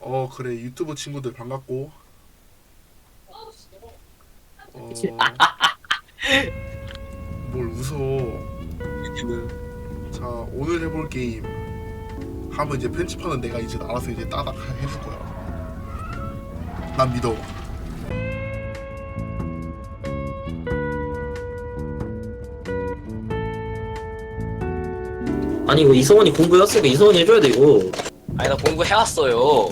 어 그래. 유튜브 친구들 반갑고. 어... 뭘 웃어. 자 오늘 해볼 게임. 하면 이제 편집하는 내가 이제 알아서 이제 따닥 해줄 거야. 난 믿어. 아니 이거 이성원이 공부했으니까 이성원이 해줘야 돼 이거 아니 나 공부해왔어요.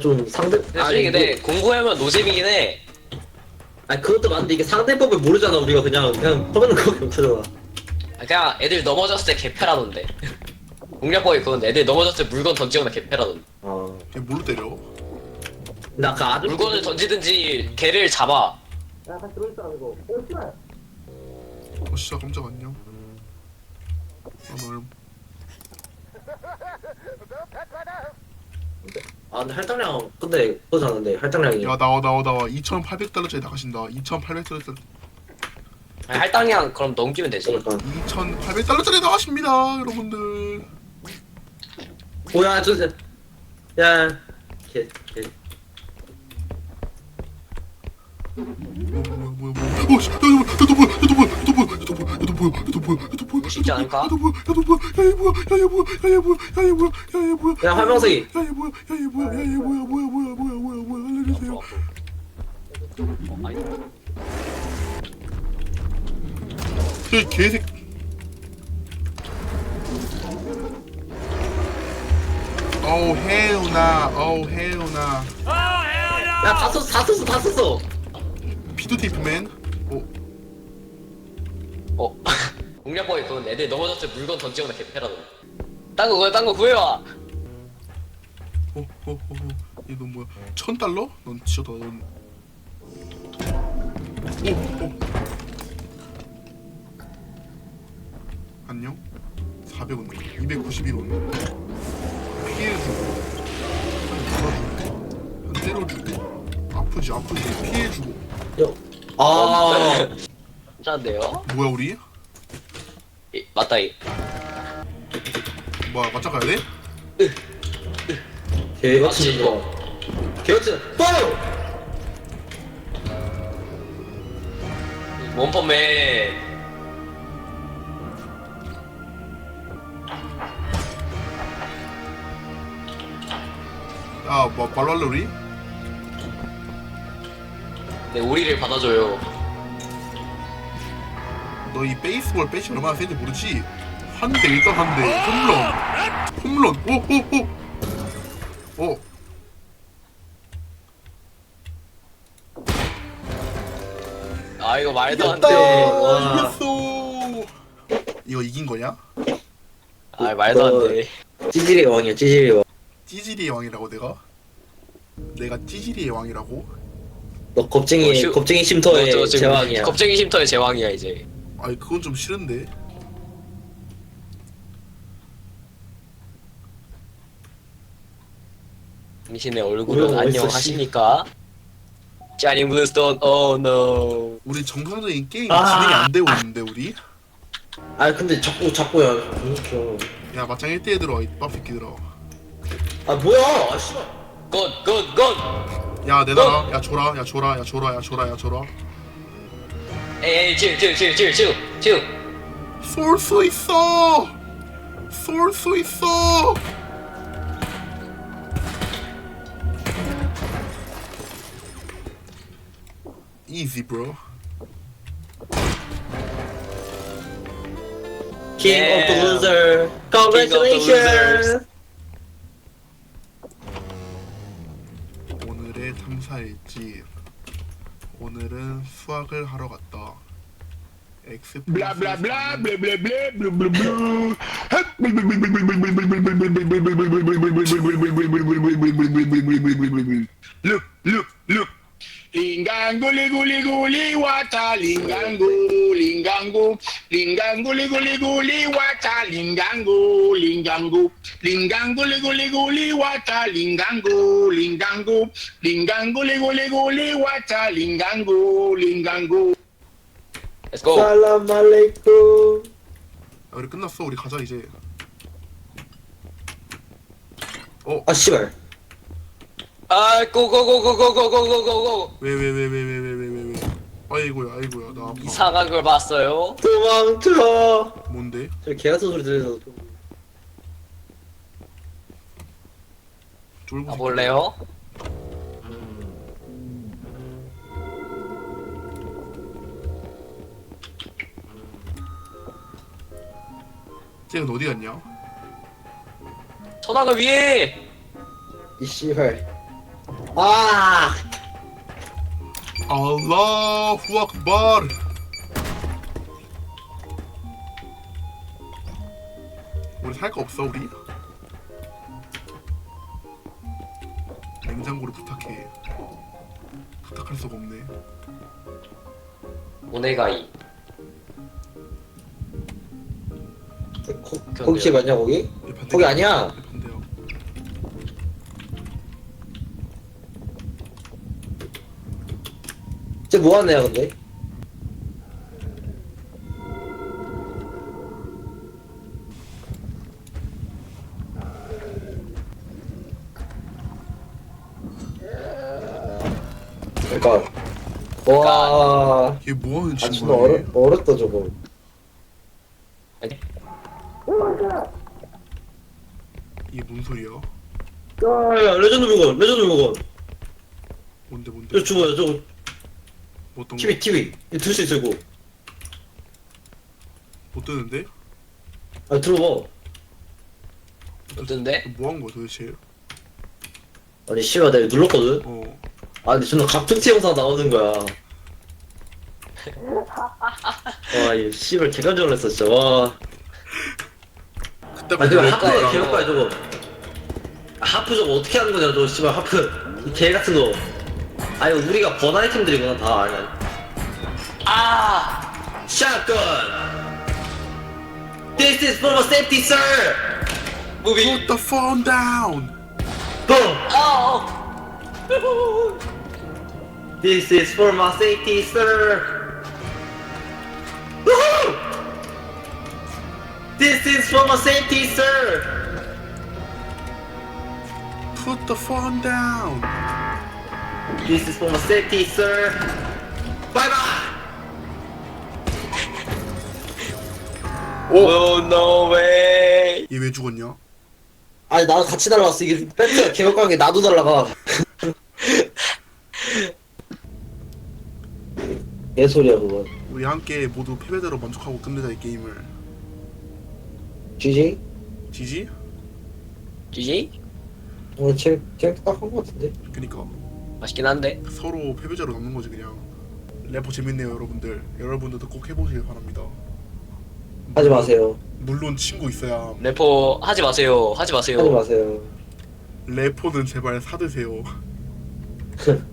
좀 상대 근데 솔직히 근데 공부하면 노잼이긴 해. 아니 그것도 맞는데 이게 상대법을 모르잖아 우리가 그냥. 그냥 하면 그거밖에 못하잖아. 아, 그냥 애들 넘어졌을 때 개패라던데. 공략법이 그건데 애들 넘어졌을 때 물건 던지거나 개패라던데. 아걔 뭘로 때려? 아까 아들 물건을 던지든지 개를 잡아. 야 다시 들어있어 이거. 어 씨발. 어 진짜 깜짝 안녕. 오늘 아 근데 할당량 근데 그거 사는데 할당량이 야 나와 나와 나와 2,800달러짜리 나가신다 2,800달러짜리 아니, 할당량 그럼 넘기면 되지 그러니까 2,800달러짜리 나가십니다 여러분들 뭐야 저야 걔걔 뭐야 뭐야 뭐야 뭐야 어 씨, 야, 야, 뭐야, 야, 너 뭐야, 야, 너 뭐야, 야, 너 뭐야, 야, 쉽지 않을까? 야 활명석이. 어, 어, 아니, 저 개색 어우 해우나 어우 해우나. 야다 썼어 다 썼어 다 썼어. 피투티프맨. 오. 어 공략법이 그건데 애들 넘어졌을 때 물건 던지거나 개패라던데 딴거 구해 딴거 구해와 어, 어, 어, 어. 얘너 뭐야? 천 달러? 넌 진짜 넌. 오, 오. 안녕. 400원, 291원. 피해 주고, 한 때려주고, 한 때려 주고, 아프지 아프지 피해 주고. 아 괜찮은데요? 뭐야 우리? 이, 맞다 이 뭐야 맞짱 가야 돼? 개같이 이거 개같이 뻥 원펀맨 야, 뭐 말로 할래 우리? 내 오리를 받아줘요 너 이 베이스볼 배치 얼마나 세는지 모르지? 한 대 일단 한 대. 홈런. 홈런. 오, 오, 오. 어. 아 이거 말도. 안돼 와. 이겼어. 이거 이긴 거냐? 아 말도 안돼 찌질이 왕이야 찌질이 왕. 찌질이의 왕이라고 내가? 내가 찌질이의 왕이라고? 너 겁쟁이 어, 슈- 겁쟁이 너 쉼터의 저 지금 제왕이야. 겁쟁이 쉼터의 제왕이야 이제 아니 그건 좀 싫은데. 당신의 얼굴은 뭐야, 안녕하십니까? 짜니 블루스톤 오 노. 우리 정상적인 게임 아. 진행이 안 되고 있는데 우리? 아 근데 자꾸 자꾸야. 야 맞짱 1대1 들어와 이 빡새끼들아. 아 뭐야? 아 씨발. 굿굿 굿. 야 내놔라. 야 줘라. 야 줘라. 야 줘라. 야 줘라. 야 줘라. Hey, hey, chill, chill, chill, chill, chill, chill. Thorsley Saw! Thorsley Saw! Easy, bro. King yeah. of the loser! Congratulations! The 오늘의 탐사일지 오늘은 수학을 하러 갔다. 엑스 블라블라블라블라블라블라블라 룩, 룩, 룩. Lingango, ligu, ligu, li, wata, lingango, lingango, lingango, ligu, ligu, li, wata, lingango, lingango, lingango, ligu, ligu, li, wata, lingango, lingango, lingango, ligu, ligu, li, wata, lingango, lingango. Let's go. 살람 알레이쿰. 야, 우리 끝났어. 우리 가자 이제. 어, 아 씨발. 아 고고고고고고고고고고 왜왜왜 왜 왜 왜 왜 왜 왜 아이고야 아이고야 나 아파 이상한 걸 봤어요 도망쳐. 뭔데? 저 개같은 소리 들려서. 쫄보 새끼. 가볼래요? 쟤는 어디 갔냐? 천왕을 위해 이 씨발. 아. 알라후 악발 우리 살 거 없어 우리? 냉장고를 부탁해 부탁할 수가 없네 오네가이 거, 거기 집 아니야 거기? 거기 아니야. 뭐하는 애야 근데? 그러니까 와 얘 뭐하는 아주 친구야 어려 얘? 어렵다 저거. 이게 뭔 소리야? 야 야 레전드 물건 레전드 물건. 뭔데 뭔데 저 죽어요 저거 뭐 어떤 TV TV 들수 있어 이거. 거못 뜨는데? 아 들어봐. 어떤데? 뭐 한 거야 도대체 아니 씨발 내가 눌렀거든. 어 아 근데 존나 갑툭튀 영상 나오는 거야. 와이 씨발 개깜짝 놀랐어 진짜 와. 그때부터 아내 하프 거야. 개혁가야 저거. 아, 하프 저거 어떻게 하는 거냐 저거 씨발 하프 이 개 같은 거. 아니 우리가 번 아이템들이구나 다 아니야. 아 샷건. This is for my safety, sir. 무빙 Put the phone down Boom. 아 This is for my safety, sir. Woohoo! This is for my safety, sir. Put the phone down This is for my safety, sir. Bye bye. 오 no way 얘 왜 죽었냐? 아니 나도 같이 날라갔어. 이게 벤트가 개혁하게 나도 날라가. 개 소리야 그거. 우리 함께 모두 패배자로 만족하고 끝내자 이 게임을 GG? 지지? GG? 오늘 제일 제일 딱한 거 같은데. 그니까 맛있긴 한데. 서로 패배자로 남는 거지 그냥. 래퍼 재밌네요 여러분들. 여러분들도 꼭 해보시길 바랍니다. 하지 마세요. 물론 친구 있어야 함. 래퍼 하지 마세요. 하지 마세요. 하지 마세요. 래퍼는 제발 사드세요